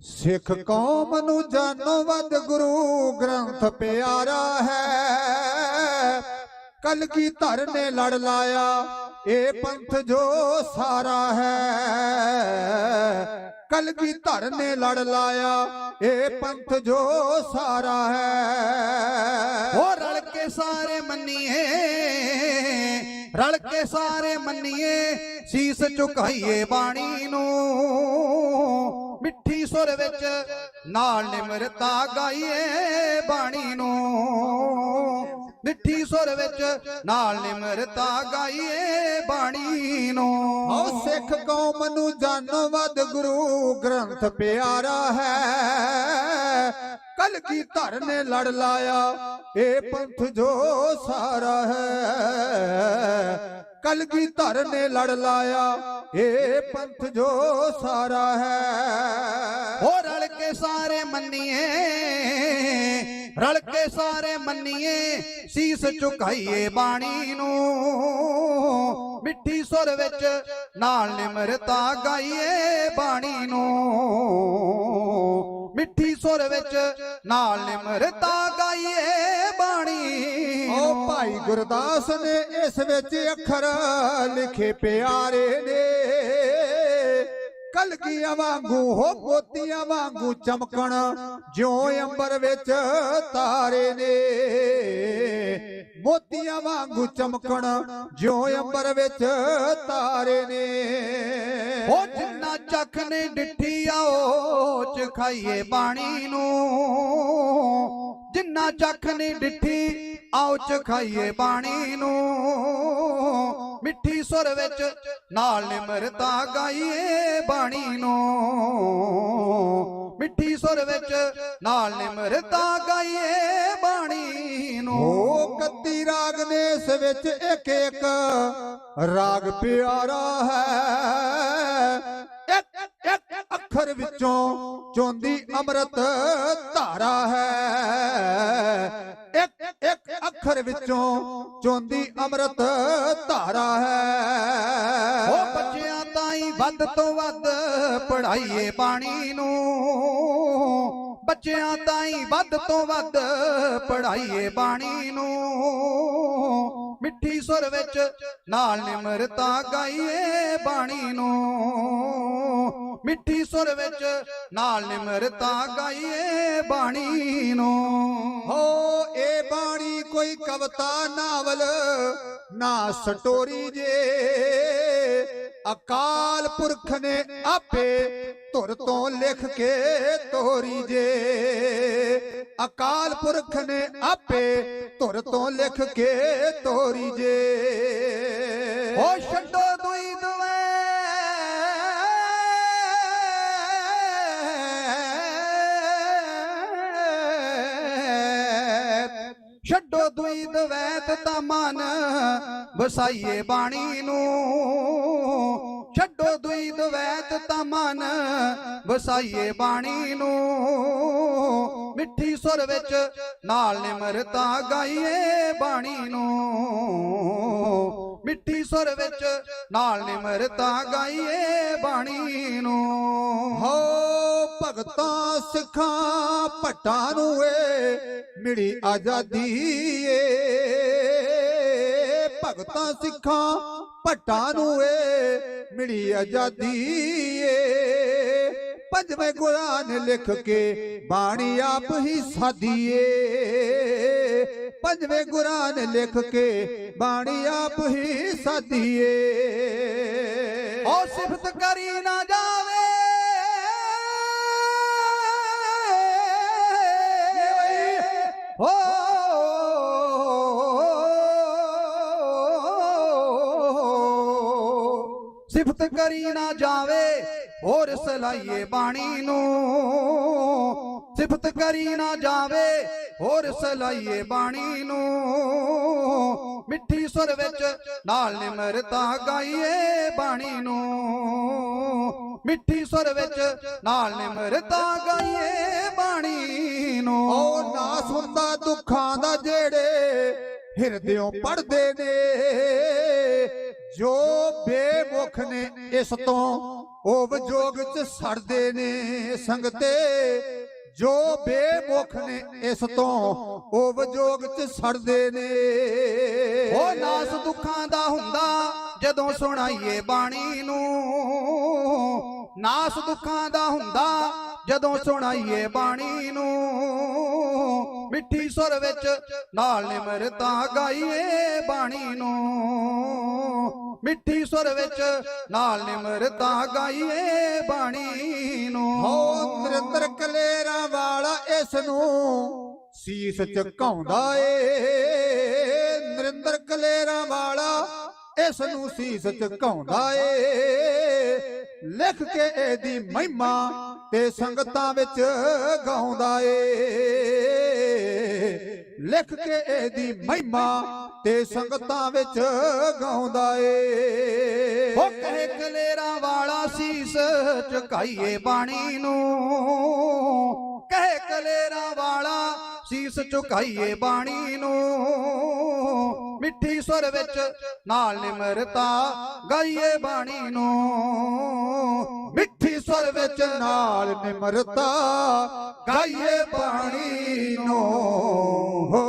ਸਿੱਖ ਕੌਮ ਨੂੰ ਜਾਨੋ ਵੱਧ ਗੁਰੂ ਗ੍ਰੰਥ ਪਿਆਰਾ ਹੈ। ਕਲਗੀ ਧਰ ਨੇ ਲੜ ਲਾਇਆ, ਇਹ ਪੰਥ ਜੋ ਸਾਰਾ ਹੈ। ਕਲਗੀ ਧਰ ਨੇ ਲੜ ਲਾਇਆ, ਇਹ ਪੰਥ ਜੋ ਸਾਰਾ ਹੈ। ਹੋ ਰਲ ਕੇ ਸਾਰੇ ਮੰਨੀਏ, ਰਲ ਕੇ ਸਾਰੇ ਮੰਨੀਏ, ਸੀਸ ਝੁਕਾਈਏ ਬਾਣੀ ਨੂੰ। ਮਿੱਠੀ ਸੁਰ ਵਿੱਚ ਨਾਲ ਨਿਮਰਤਾ ਗਾਈਏ ਬਾਣੀ ਨੂੰ। ਮਿੱਠੀ ਸੁਰ ਵਿੱਚ ਨਾਲ ਨਿਮਰਤਾ ਗਾਈਏ ਬਾਣੀ ਨੂੰ। ਆਓ ਸਿੱਖ ਕੌਮ ਨੂੰ ਜਾਨੋ ਵੱਧ ਗੁਰੂ ਗ੍ਰੰਥ ਪਿਆਰਾ ਹੈ। ਕਲਗੀ ਧਰ ਨੇ ਲੜ ਲਾਇਆ, ਇਹ ਪੰਥ ਜੋ ਸਾਰਾ ਹੈ। ਕਲਗੀ ਧਰ ਨੇ ਲੜ ਲਾਇਆ, ਇਹ ਪੰਥ ਜੋ ਸਾਰਾ ਹੈ। ਸਾਰੇ ਮੰਨੀਏ, ਰਲ ਕੇ ਸਾਰੇ ਮੰਨੀਏ, ਸੀਸ ਝੁਕਾਈਏ ਬਾਣੀ ਨੂੰ। ਮਿੱਠੀ ਸੁਰ ਵਿੱਚ ਨਾਲ ਨਿਮਰਤਾ ਗਾਈਏ ਬਾਣੀ ਨੂੰ। ਮਿੱਠੀ ਸੁਰ ਵਿੱਚ ਨਾਲ ਨਿਮਰਤਾ ਗਾਈਏ ਬਾਣੀ ਓ ਭਾਈ ਗੁਰਦਾਸ ਨੇ ਇਸ ਵਿੱਚ ਅੱਖਰ ਲਿਖੇ ਪਿਆਰੇ ਨੇ। ਕਲਗੀਆਂ ਵਾਂਗੂ, ਹੋ ਮੋਤੀਆਂ ਵਾਂਗੂ ਚਮਕਣ, ਜਿਉਂ ਅੰਬਰ ਵਿੱਚ ਤਾਰੇ ਨੇ। ਮੋਤੀਆਂ ਵਾਂਗੂ ਚਮਕਣ, ਜਿਉਂ ਅੰਬਰ ਵਿੱਚ ਤਾਰੇ ਨੇ। ਉਹ ਜਿੰਨਾ ਚੱਖ ਨੇ ਡਿੱਠੀ ਆਓ ਚਖਾਈਏ ਖਾਈਏ ਬਾਣੀ ਨੂੰ। ਜਿੰਨਾ ਚੱਖ ਨੇ ਡਿੱਠੀ ਆਓ ਚਖਾਈਏ ਖਾਈਏ ਬਾਣੀ ਨੂੰ। ਮਿੱਠੀ ਸੁਰ ਵਿੱਚ ਨਾਲ ਨਿਮਰਤਾ ਗਾਈਏ ਬਾਣੀ ਨੂੰ। ਮਿੱਠੀ ਸੁਰ ਵਿੱਚ ਨਾਲ ਨਿਮਰਤਾ ਗਾਈਏ ਬਾਣੀ ਨੂੰ। ਹੋ ਕੱਤੀ ਰਾਗ ਨੇ ਇਸ ਵਿੱਚ ਇੱਕ ਇੱਕ ਰਾਗ ਪਿਆਰਾ ਹੈ। ਇੱਕ ਇੱਕ ਅੱਖਰ ਵਿੱਚੋਂ ਚੋਂਦੀ ਅੰਮ੍ਰਿਤ ਧਾਰਾ ਹੈ। ਅੱਖਰ ਵਿੱਚੋਂ ਚੋਂਦੀ ਅੰਮ੍ਰਿਤ ਧਾਰਾ ਹੈ। ਉਹ ਬੱਚਿਆਂ ਤਾਈਂ ਵੱਧ ਤੋਂ ਵੱਧ ਪੜਾਈਏ ਬਾਣੀ ਨੂੰ। ਬੱਚਿਆਂ ਤਾਈਂ ਵੱਧ ਤੋਂ ਵੱਧ ਪੜਾਈਏ ਬਾਣੀ ਨੂੰ। ਮਿੱਠੀ ਸੁਰ ਵਿੱਚ ਨਾਲ ਨਿਮਰਤਾ ਗਾਈਏ ਬਾਣੀ ਨੂੰ। ਮਿੱਠੀ ਸੁਰ ਵਿੱਚ ਨਾਲ ਨਿਮਰਤਾ ਗਾਈਏ ਬਾਣੀ ਨੂੰ। ਹੋ ਕੋਈ ਕਵਤਾ ਨਾਵਲ ਨਾ ਸਟੋਰੀ ਜੇ। ਅਕਾਲ ਪੁਰਖ ਨੇ ਆਪੇ ਧੁਰ ਤੋਂ ਲਿਖ ਕੇ ਤੋਰੀ ਜੇ। ਅਕਾਲ ਪੁਰਖ ਨੇ ਆਪੇ ਧੁਰ ਤੋਂ ਲਿਖ ਕੇ ਤੋਰੀ ਜੇ। ਓ ਛੱਡੋ ਛੱਡੋ ਦੁਈ ਦਵੈਤ ਤਾਂ ਮਨ ਵਸਾਈਏ ਬਾਣੀ ਨੂੰ। ਛੱਡੋ ਦੁਈ ਦਵੈਤ ਤਾਂ ਮਨ। ਵਸਾਈਏ ਬਾਣੀ ਨੂੰ। ਮਿੱਠੀ ਸੁਰ ਵਿੱਚ ਨਾਲ ਨਿਮਰਤਾ ਗਾਈਏ ਬਾਣੀ ਨੂੰ। ਮਿੱਠੀ ਸੁਰ ਵਿੱਚ ਨਾਲ ਨਿਮਰਤਾ ਗਾਈਏ ਬਾਣੀ ਨੂੰ। ਹੋ ਭਗਤਾਂ ਸਿੱਖਾਂ ਭੱਟਾਂ ਨੂੰ ਏ, ਮਿਲੀ ਆਜ਼ਾਦੀ ਏ। ਭਗਤਾਂ ਸਿੱਖਾਂ, ਭੱਟਾਂ ਨੂੰ ਏ, ਮਿਲੀ ਆਜ਼ਾਦੀ ਏ। ਪੰਜਵੇਂ ਗੁਰਾਂ ਲਿਖ ਕੇ ਬਾਣੀ ਆਪ ਹੀ ਸਾਦੀਏ ਪੰਜਵੇਂ ਗੁਰਾਂ ਲਿਖ ਕੇ ਬਾਣੀ ਆਪ ਹੀ ਸਾਦੀਏ ਓ ਸਿਫਤ ਕਰੀ ਨਾ ਜਾ ਸਿਫਤ ਕਰੀ ਨਾ ਜਾਵੇ, ਹੋਰ ਸਲਾਈਏ ਬਾਣੀ ਨੂੰ। ਸਿਫਤ ਕਰੀ ਨਾ ਜਾਵੇ, ਹੋਰ ਸਲਾਈਏ ਬਾਣੀ ਨੂੰ। ਮਿੱਠੀ ਸੁਰ ਵਿੱਚ ਨਾਲ ਨਿਮਰਤਾ ਗਾਈਏ ਬਾਣੀ ਨੂੰ। ਮਿੱਠੀ ਸੁਰ ਵਿੱਚ ਨਾਲ ਨਿਮਰਤਾ ਗਾਈਏ ਬਾਣੀ ਨੂੰ। ਉਹ ਨਾ ਸੁਣਦਾ ਦੁੱਖਾਂ ਦਾ ਜਿਹੜੇ ਹਿਰਦਿਓਂ ਪੜਦੇ ਨੇ। ਜੋ ਬੇਮੁਖ ਨੇ ਇਸ ਤੋਂ ਉਹ ਵਿਜੋਗ ਚ ਸੜਦੇ ਨੇ ਸੰਗਤੇ, ਜੋ ਬੇਮੁਖ ਨੇ ਇਸ ਤੋਂ ਉਹ ਵਿਜੋਗ ਚ ਸੜਦੇ ਨੇ। ਉਹ ਨਾਸ ਦੁੱਖਾਂ ਦਾ ਹੁੰਦਾ ਜਦੋਂ ਸੁਣਾਈਏ ਬਾਣੀ ਨੂੰ। ਨਾਸ ਦੁੱਖਾਂ ਦਾ ਹੁੰਦਾ ਜਦੋਂ ਸੁਣਾਈਏ ਬਾਣੀ ਨੂੰ, ਮਿੱਠੀ ਸੁਰ ਵਿੱਚ ਨਾਲ ਨਿਮਰਤਾ ਗਾਈਏ ਬਾਣੀ ਨੂੰ। ਮਿੱਠੀ ਸੁਰ ਵਿੱਚ ਨਾਲ ਨਿਮਰਤਾ ਗਾਈਏ ਬਾਣੀ ਨੂੰ। ਹੋ ਨਿਰੰਤਰ ਕਲੇਰਾਂ ਵਾਲਾ ਇਸ ਨੂੰ ਸੀਸ ਝੁਕਾਉਂਦਾ ਏ। ਨਰਿੰਦਰ ਕਲੇਰਾਂ ਵਾਲਾ ਇਸ ਨੂੰ ਸੀਸ ਝੁਕਾਉਂਦਾ ਏ। ਲਿਖ ਕੇ ਇਹਦੀ ਮਹਿਮਾ ਤੇ ਸੰਗਤਾਂ ਵਿੱਚ ਗਾਉਂਦਾ ਏ। ਲਿਖ ਕੇ ਇਹਦੀ ਮਹਿਮਾ ਤੇ ਸੰਗਤਾਂ ਵਿੱਚ ਗਾਉਂਦਾ ਏ। ਹੋ ਕਹੇ ਕਲੇਰਾਂ ਵਾਲਾ ਸੀਸ ਝੁਕਾਈਏ ਬਾਣੀ ਨੂੰ। ਕਹੇ ਕਲੇਰਾ ਵਾਲਾ ਸੀਸ ਝੁਕਾਈਏ ਬਾਣੀ ਨੂੰ। ਮਿੱਠੀ ਸੁਰ ਵਿੱਚ ਨਾਲ ਨਿਮਰਤਾ ਗਾਈਏ ਬਾਣੀ ਨੂੰ। ਸੁਰ ਵਿੱਚ ਨਾਲ ਨਿਮਰਤਾ ਗਾਈਏ ਪਾਣੀ ਨੂੰ। ਹੋ